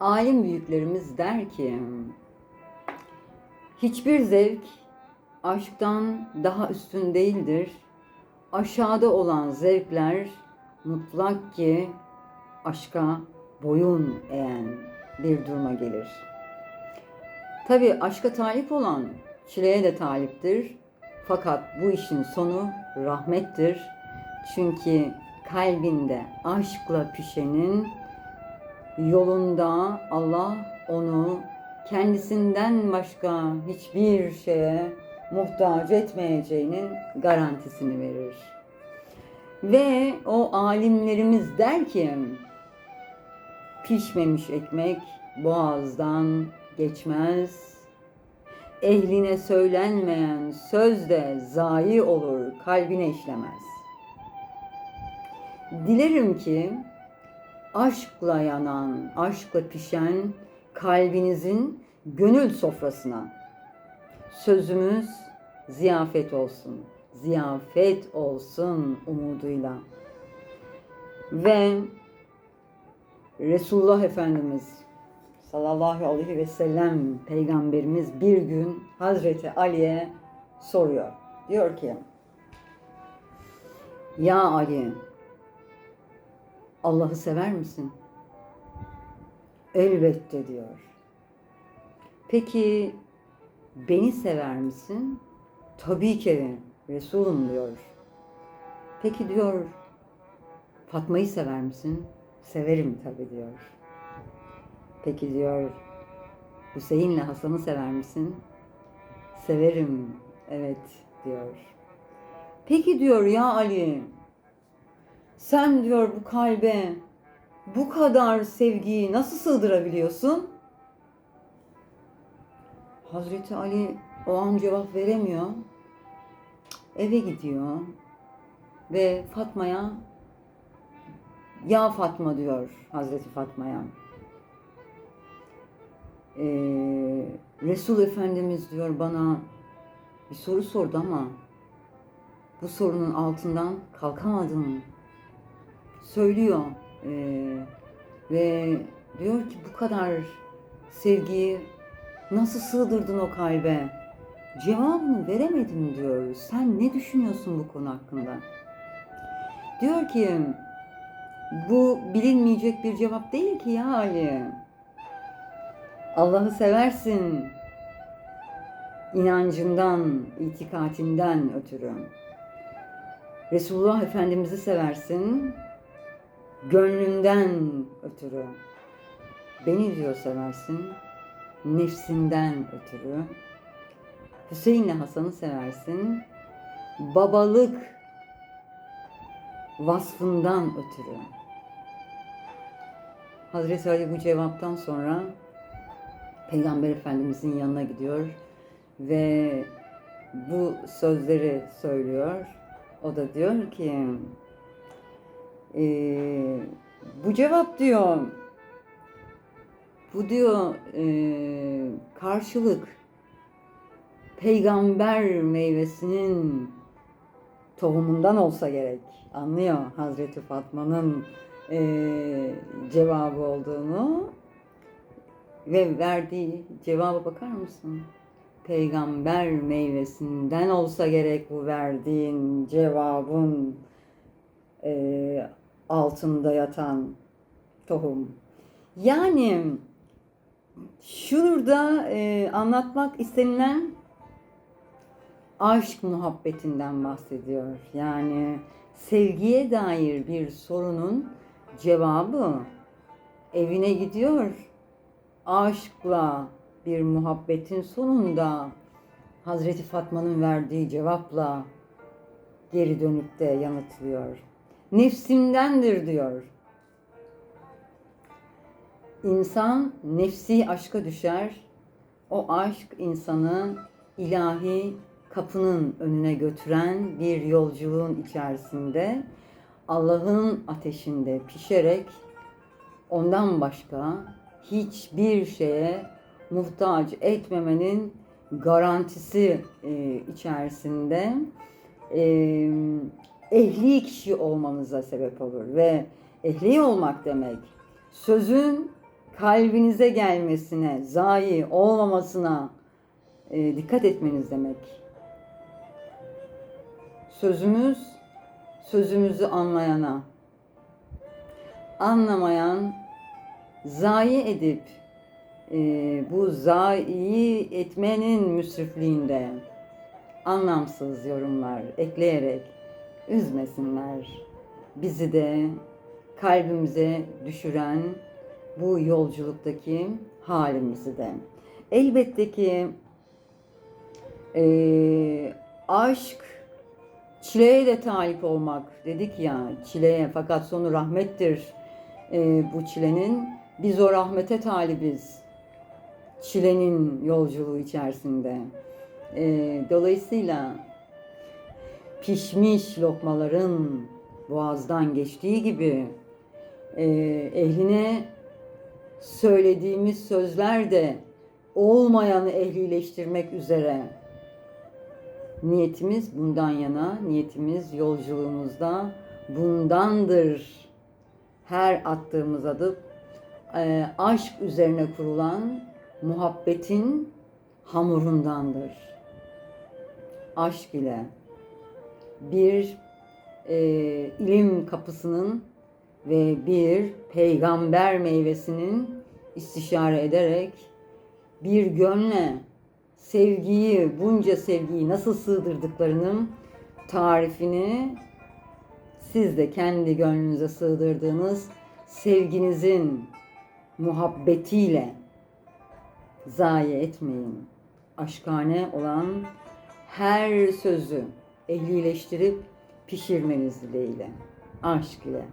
Alim büyüklerimiz der ki, hiçbir zevk aşktan daha üstün değildir. Aşağıda olan zevkler mutlak ki aşka boyun eğen bir duruma gelir. Tabi aşka talip olan çileye de taliptir. Fakat bu işin sonu rahmettir. Çünkü kalbinde aşkla pişenin yolunda Allah onu kendisinden başka hiçbir şeye muhtaç etmeyeceğinin garantisini verir. Ve o alimlerimiz der ki pişmemiş ekmek boğazdan geçmez. Ehline söylenmeyen söz de zayi olur, kalbine işlemez. Dilerim ki aşkla yanan, aşkla pişen kalbinizin gönül sofrasına sözümüz ziyafet olsun. Ziyafet olsun umuduyla. Ve Resulullah Efendimiz sallallahu aleyhi ve sellem peygamberimiz bir gün Hazreti Ali'ye soruyor. Diyor ki Ya Ali Allah'ı sever misin? Elbette diyor. Peki beni sever misin? Tabii ki Resulüm diyor. Peki diyor Fatma'yı sever misin? Severim tabii diyor. Peki diyor Hüseyin'le Hasan'ı sever misin? Severim. Evet diyor. Peki diyor ya Ali sen diyor bu kalbe bu kadar sevgiyi nasıl sığdırabiliyorsun? Hazreti Ali o an cevap veremiyor. Eve gidiyor ve Fatma'ya ya Fatma diyor Hazreti Fatma'ya. Ee, Resul Efendimiz diyor bana bir soru sordu ama bu sorunun altından kalkamadım. Söylüyor Ee, ve diyor ki bu kadar sevgiyi nasıl sığdırdın o kalbe? Cevabını veremedim diyor. Sen ne düşünüyorsun bu konu hakkında? Diyor ki bu bilinmeyecek bir cevap değil ki ya Ali. Allah'ı seversin inancından, itikatinden ötürü. Resulullah Efendimiz'i seversin gönlünden ötürü. Beni diyor seversin nefsinden ötürü. Hüseyin'le Hasan'ı seversin babalık vasfından ötürü. Hazreti Ali bu cevaptan sonra Peygamber Efendimizin yanına gidiyor ve bu sözleri söylüyor. O da diyor ki e, bu cevap diyor bu diyor e, karşılık peygamber meyvesinin tohumundan olsa gerek. Anlıyor Hazreti Fatma'nın e, cevabı olduğunu ve verdiği cevaba bakar mısın? Peygamber meyvesinden olsa gerek bu verdiğin cevabın e, altında yatan tohum. Yani şurada e, anlatmak istenilen aşk muhabbetinden bahsediyor. Yani sevgiye dair bir sorunun cevabı evine gidiyor. Aşkla bir muhabbetin sonunda Hazreti Fatma'nın verdiği cevapla geri dönüp de yanıtlıyor. Nefsimdendir diyor. İnsan nefsi aşka düşer. O aşk insanı ilahi kapının önüne götüren bir yolculuğun içerisinde Allah'ın ateşinde pişerek ondan başka hiçbir şeye muhtaç etmemenin garantisi e, içerisinde e, ehli kişi olmanıza sebep olur ve ehli olmak demek sözün kalbinize gelmesine, zayi olmamasına e, dikkat etmeniz demek. Sözümüz, sözümüzü anlayana, anlamayan, zayi edip e, bu zayi etmenin müsrifliğinde anlamsız yorumlar ekleyerek üzmesinler. Bizi de kalbimize düşüren bu yolculuktaki halimizi de. Elbette ki e, aşk çileye de talip olmak dedik ya çileye fakat sonu rahmettir e, bu çilenin. Biz o rahmete talibiz. Çilenin yolculuğu içerisinde. E, dolayısıyla pişmiş lokmaların boğazdan geçtiği gibi e, ehline söylediğimiz sözler de olmayanı ehlileştirmek üzere niyetimiz bundan yana, niyetimiz yolculuğumuzda bundandır. Her attığımız adım e, aşk üzerine kurulan muhabbetin hamurundandır. Aşk ile bir e, ilim kapısının ve bir peygamber meyvesinin istişare ederek bir gönle sevgiyi, bunca sevgiyi nasıl sığdırdıklarının tarifini siz de kendi gönlünüze sığdırdığınız sevginizin muhabbetiyle zayi etmeyin. Aşkane olan her sözü ehlileştirip pişirmeniz dileğiyle. Aşk ile.